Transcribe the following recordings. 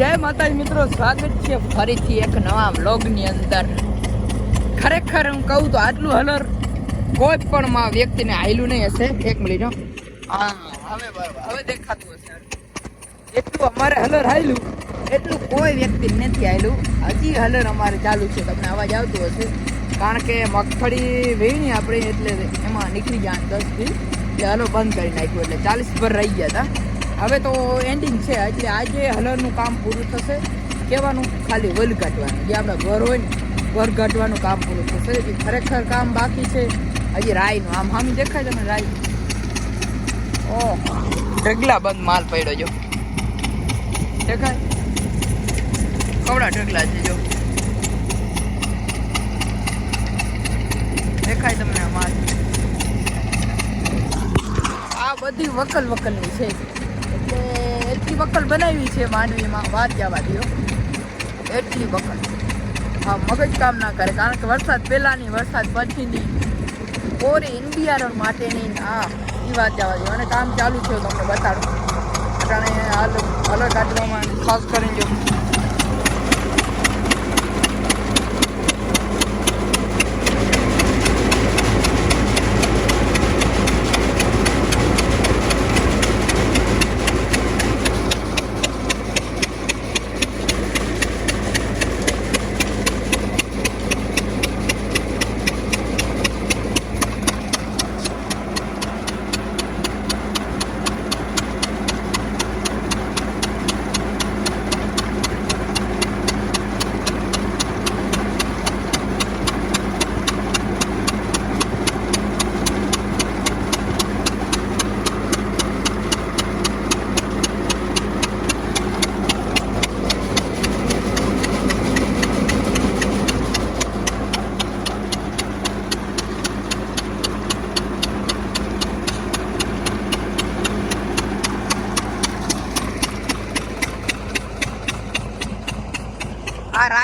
જય માતાજી મિત્રો, સ્વાગત છે ફરીથી એક નવા વ્લોગની અંદર. ખરેખર હું કહું તો આટલું હલર કોઈ પણ માં વ્યક્તિને આયલું નહીં હશે. એક મિનિટ હો. હવે હવે દેખાતું હશે. એટલું અમારે હલર આયલું. એટલું કોઈ વ્યક્તિ નથી આયલું. હજી હલર અમારે ચાલુ છે. તમને અવાજ આવતો હશે. કારણ કે મગફળી વીણી આપણે એટલે એમાં નીકળી જાય દસથી એટલે હલો બંધ કરી નાખ્યું. એટલે ચાલીસ પર રહી ગયા હતા. હવે તો એન્ડિંગ છે, એટલે આજે હલરનું કામ પૂરું થશે. કહેવાનું ખાલી વલ કાઢવાનું. જે આપણા ઘર હોય ને, ઘર કાઢવાનું કામ પૂરું થશે. એટલે ખરેખર કામ બાકી છે. હજી રાઈનું આમ આમ દેખાય તમે રાઈ ઓ ઢગલા બંધ માલ પડ્યો જો. દેખાય? કવડા ઢગલા છે જો. દેખાય તમને માલ? આ બધી વકલ વકલની છે. વકલ બનાવી છે માંડવીમાં. વાત જવા દો એટલી બકલ હા, મગજ કામ ના કરે, કારણ કે વરસાદ પહેલાની, વરસાદ પછીની. કોરી ઇન્ડિયારણ માટેની આ એ વાત જવા દો અને કામ ચાલુ છે તમને બતાડું. અટાણે હાલ અલગ કાઢવામાં ખાસ કરીને જો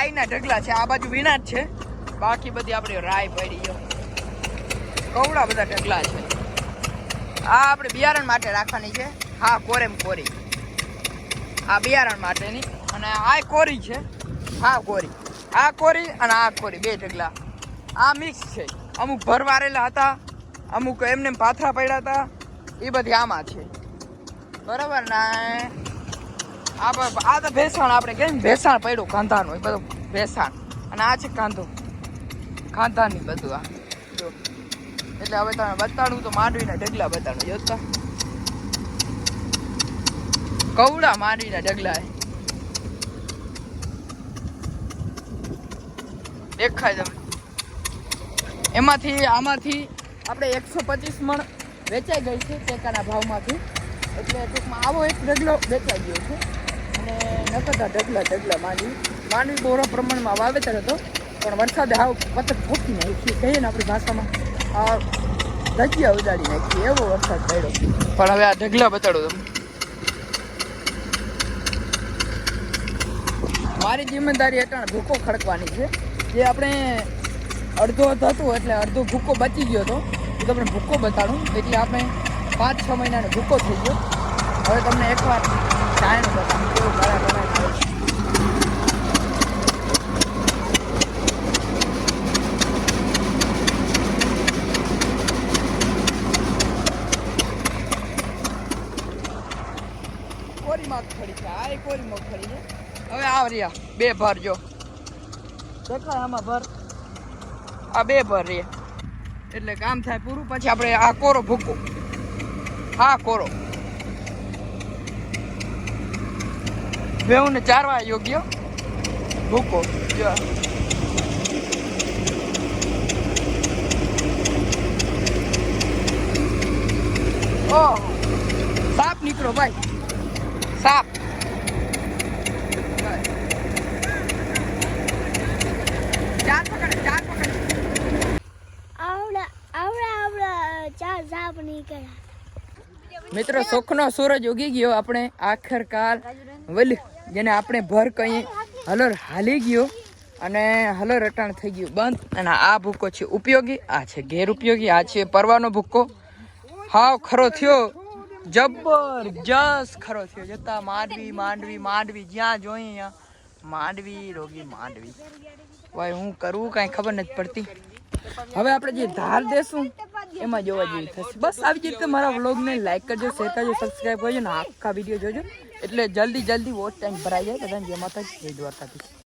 આ રાયના ઢગલા છે, આ બાજુ વીણા છે. બાકી બધી આપણે રાય પડી જો કવડા બધા ઢગલા છે. આ આપણે બિયારણ માટે રાખવાની છે. હા, કોરેમ કોરી. આ બિયારણ માટેની. અને આ કોરી છે. હા, કોરી. આ કોરી અને આ કોરી, બે ઢગલા. આ મિક્સ છે. અમુક ભરવારેલા હતા, અમુક એમને પાથરા પડ્યા હતા. એ બધી આમાં છે. બરાબર ને? આ આ તો ભેસાણ આપણે કેમ ભેસાણ પડ્યું કાંધાનું? એ બધું ભેસાણ. અને આ છે કાંધો. કાંધાની બધું આ. જો. એટલે હવે તમે બતાડું તો માંડવીના ડગલા બતાડું. જોતા કવડા માંડવીના ડગલા. દેખાય તમે એમાંથી, આમાંથી આપણે એકસો પચીસ મણ વેચાઈ ગઈ છે ટેકાના ભાવમાંથી. એટલે ટૂંકમાં આવો એક ઢગલો વેચાઈ ગયો છે. અને નકરતા ઢગલા ઢગલા માંડવી. માંડવી બહોળા પ્રમાણમાં વાવેતર હતો પણ વરસાદે હાવ પતક ફૂકી નાખી. કહીએ ને આપણી ભાષામાં આ ધજિયા ઉડાડી નાખી. એવો વરસાદ પડ્યો. પણ હવે આ ઢગલા બતાડો તમે. મારી જિમ્મેદારી હેઠળ ભૂકો ખડકવાની છે. જે આપણે અડધો હતું એટલે અડધો ભૂકો બચી ગયો હતો એ તમને ભૂકો બતાડું. એટલે આપણે પાંચ છ મહિનાનો ભૂકો થઈ ગયો. હવે તમને એકવાર ચાયનું બતાવું. કેવું ઘણા ઘણા કોરી મગફળી છે આ એ કોરી મગફળી છે. હવે આવ રહ્યા બે ભર જો. દેખાય આમાં ભર. આ બે ભર રે એટલે કામ થાય પૂરું પછી આપણે આ કોરો ભૂકો હા કોરો. બેઉને ચારવા યોગ્ય ભૂકો જો. ઓ સાપ નીકળો ભાઈ. નીકળ્યા મિત્રો સુખનો સૂરજ ઉગી ગયો આપણે આખરકાર વલ જેને આપણે ભર કહીએ હલર હાલી ગયો અને હલર અટાણ થઈ ગયું બંધ. અને આ ભૂકો છે ઉપયોગી આ છે ગેરઉપયોગી આ છે પરવાનો ભૂકો. હાવ ખરો થયો. જબરજસ્ત ખરો થયો. જતા માંડવી માંડવી માંડવી, જ્યાં જોઈએ ત્યાં માંડવી, રોગી માંડવી. ભાઈ, હું કરવું કાંઈ ખબર નથી પડતી. હવે આપણે જે ધાર દેશું, એમાં જોવા જેવી થશે. બસ આવી રીતે મારા વ્લોગને લાઈક કરજો શેર કરજો સબસ્ક્રાઈબ કરજો ને આખા વીડિયો જોજો. એટલે જલ્દી જલ્દી વોચ ટાઈમ ભરાઈ જાય. બધાને જય માતાજી. જય દ્વારકાધીશ.